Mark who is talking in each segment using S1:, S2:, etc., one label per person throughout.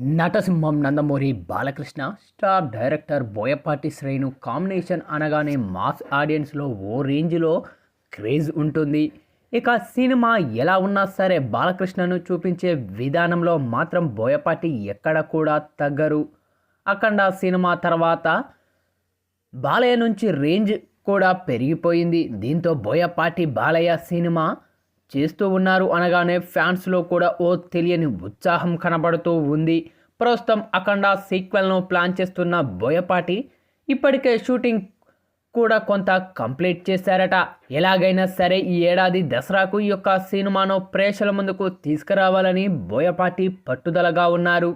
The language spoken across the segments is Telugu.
S1: నటసింహం Nandamuri Balakrishna star director Boyapati Sreenu combination అనగానే మాస్ ఆడియన్స్లో ఓ రేంజ్లో క్రేజ్ ఉంటుంది. ఇక సినిమా ఎలా ఉన్నా సరే బాలకృష్ణను చూపించే విధానంలో మాత్రం బోయపాటి ఎక్కడ కూడా తగ్గరు. అఖండ సినిమా తర్వాత బాలయ్య నుంచి రేంజ్ కూడా పెరిగిపోయింది. దీంతో బోయపాటి బాలయ్య సినిమా చేస్తూ ఉన్నారు అనగానే ఫ్యాన్స్లో కూడా ఓ తెలియని ఉత్సాహం కనబడుతూ ఉంది. ప్రస్తుతం అఖండ సీక్వెల్ను ప్లాన్ చేస్తున్న బోయపాటి ఇప్పటికే షూటింగ్ కూడా కొంత కంప్లీట్ చేశారట. ఎలాగైనా సరే ఈ ఏడాది దసరాకు ఈ యొక్క సినిమాను ప్రేక్షకుల ముందుకు తీసుకురావాలని బోయపాటి పట్టుదలగా ఉన్నారు.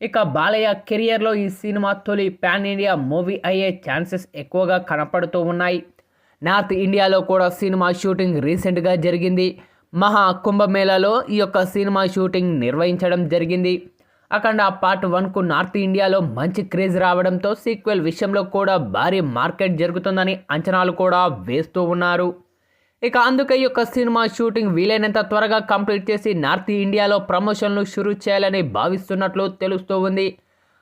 S1: ఇక బాలయ్య కెరియర్లో ఈ సినిమా తొలి పాన్ ఇండియా మూవీ అయ్యే ఛాన్సెస్ ఎక్కువగా కనపడుతూ ఉన్నాయి. నార్త్ ఇండియాలో కూడా సినిమా షూటింగ్ రీసెంట్గా జరిగింది. మహా కుంభమేళాలో ఈ యొక్క సినిమా షూటింగ్ నిర్వహించడం జరిగింది. అఖండ పార్ట్ వన్కు నార్త్ ఇండియాలో మంచి క్రేజ్ రావడంతో సీక్వెల్ విషయంలో కూడా భారీ మార్కెట్ జరుగుతుందని అంచనాలు కూడా వేస్తూ ఉన్నారు. ఇక అందుకే ఈ యొక్క సినిమా షూటింగ్ వీలైనంత త్వరగా కంప్లీట్ చేసి నార్త్ ఇండియాలో ప్రమోషన్లు షురూ చేయాలని భావిస్తున్నట్లు తెలుస్తూ ఉంది.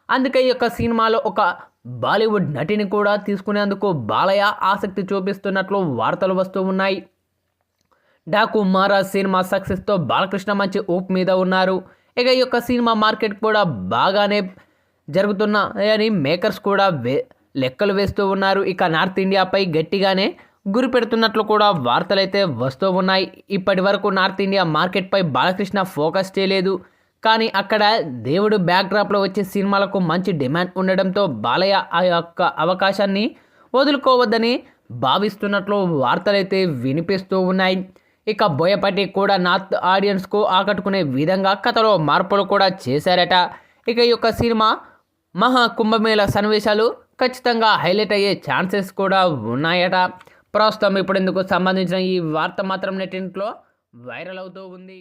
S1: అందుకే ఈ యొక్క సినిమాలో ఒక బాలీవుడ్ నటిని కూడా తీసుకునేందుకు బాలయ్య ఆసక్తి చూపిస్తున్నట్లు వార్తలు వస్తూ ఉన్నాయి. డాకు మహారాజ్ సినిమా సక్సెస్తో బాలకృష్ణ మంచి ఊపు మీద ఉన్నారు. ఇక ఈ యొక్క సినిమా మార్కెట్ కూడా బాగానే జరుగుతున్నాయని మేకర్స్ కూడా వే లెక్కలు వేస్తూ ఉన్నారు. ఇక నార్త్ ఇండియాపై గట్టిగానే గురి పెడుతున్నట్లు కూడా వార్తలైతే వస్తూ ఉన్నాయి. ఇప్పటి వరకు నార్త్ ఇండియా మార్కెట్పై బాలకృష్ణ ఫోకస్ చేయలేదు. కానీ అక్కడ దేవుడు బ్యాక్డ్రాప్లో వచ్చే సినిమాలకు మంచి డిమాండ్ ఉండడంతో బాలయ్య ఆ యొక్క అవకాశాన్ని వదులుకోవద్దని భావిస్తున్నట్లు వార్తలైతే వినిపిస్తూ ఉన్నాయి. ఇక బోయపాటి కూడా నార్త్ ఆడియన్స్కు ఆకట్టుకునే విధంగా కథలో మార్పులు కూడా చేశారట. ఇక ఈ యొక్క సినిమా మహా కుంభమేళ సన్నివేశాలు ఖచ్చితంగా హైలైట్ అయ్యే ఛాన్సెస్ కూడా ఉన్నాయట. ప్రస్తుతం ఇప్పుడు ఇందుకు సంబంధించిన ఈ వార్త మాత్రం నెట్టింట్లో వైరల్ అవుతూ ఉంది.